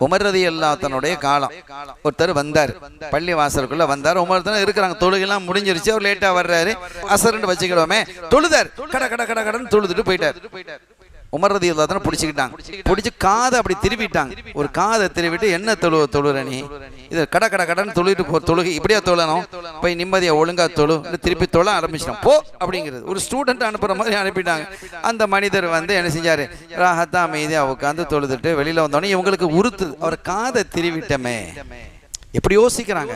Umar ரதி தன்னுடைய காலம். ஒருத்தர் வந்தார். பள்ளி வாசலுக்குள்ள வந்தார். உமர் தான் இருக்கிறாங்க. தொழுகெல்லாம் முடிஞ்சிருச்சு. அவர் லேட்டா வர்றாரு. அசருன்னு வச்சுக்கிடுவோமே. தொழுதார். கட கட கட கடன்னு தொழுதுட்டு போயிட்டார். உமர் ரதி அல்லா பிடிச்சிக்கிட்டாங்க. பிடிச்சி காதை அப்படி திருப்பிட்டாங்க ஒரு காதை திருவிட்டு என்ன தொழு தொழுற நீ? இது கட கட கடன்னு தொழுகிட்டு போ தொழுகை. இப்படியா தொழணும்? போய் நிம்மதியா ஒழுங்கா தொழு. திருப்பி தொழ ஆரம்பிச்சிட்டோம் போ அப்படிங்கிறது. ஒரு ஸ்டூடெண்ட் அனுப்புற மாதிரி அனுப்பிட்டாங்க. அந்த மனிதர் வந்து என்ன செஞ்சாரு? ராகத்தா அமைதியா உட்காந்து தொழுதுட்டு வெளியில வந்தோடனே இவங்களுக்கு உறுத்து. அவர் காதை திருவிட்டமே. எப்படி யோசிக்கிறாங்க?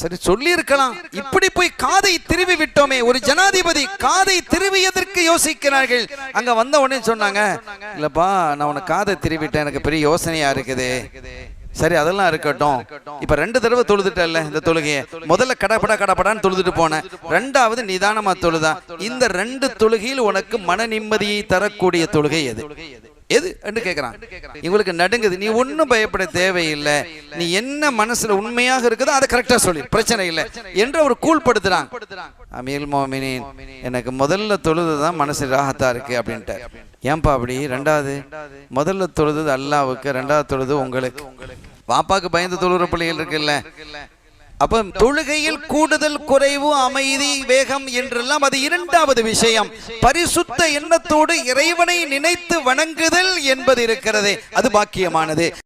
சரி சொல்லி இருக்கலாம் இப்படி போய் காதை திருவி விட்டோமே ஒரு ஜனாதிபதி காதை திருவியதற்கு யோசிக்கிறார்கள். அங்க வந்த உடனே சொன்னாங்க இல்லப்பா நான் உனக்கு காதை திருவிட்டேன். எனக்கு பெரிய யோசனையா இருக்குது. சரி அதெல்லாம் இருக்கட்டும். இப்ப ரெண்டு தடவை தொழுதுட்டல்ல இந்த தொழுகையை. முதல்ல கடப்படா கடப்படான்னு தொழுதுட்டு போனேன். ரெண்டாவது நிதானமா தொழுதா. இந்த ரெண்டு தொழுகையில் உனக்கு மன நிம்மதியை தரக்கூடிய தொழுகை எது? எது? என்று கேட்குறான் இவங்களுக்கு நடுங்குது. நீ ஒன்றும் பயப்பட தேவையில்லை. நீ என்ன மனசுல உண்மையாக இருக்குதோ அதை கரெக்டா சொல்லி. பிரச்சனை இல்லை. என்று அவர் கூழ்படுத்துறான். அமீல் மோமினின் எனக்கு முதல்ல தொழுது தான் மனசு ராகத்தா இருக்கு அப்படின்ட்டு. ஏன்பா அப்படி? ரெண்டாவது முதல்ல தொழுது அல்லாவுக்கு ரெண்டாவது தொழுது உங்களுக்கு. வாப்பாக்கு பயந்து தொழுகிற பிள்ளைகள் இருக்குல்ல. அப்ப தொழுகையில் கூடுதல் குறைவு அமைதி வேகம் என்றெல்லாம் அது இரண்டாவது விஷயம். பரிசுத்த எண்ணத்தோடு இறைவனை நினைத்து வணங்குதல் என்பது இருக்கிறதே. அது பாக்கியமானது.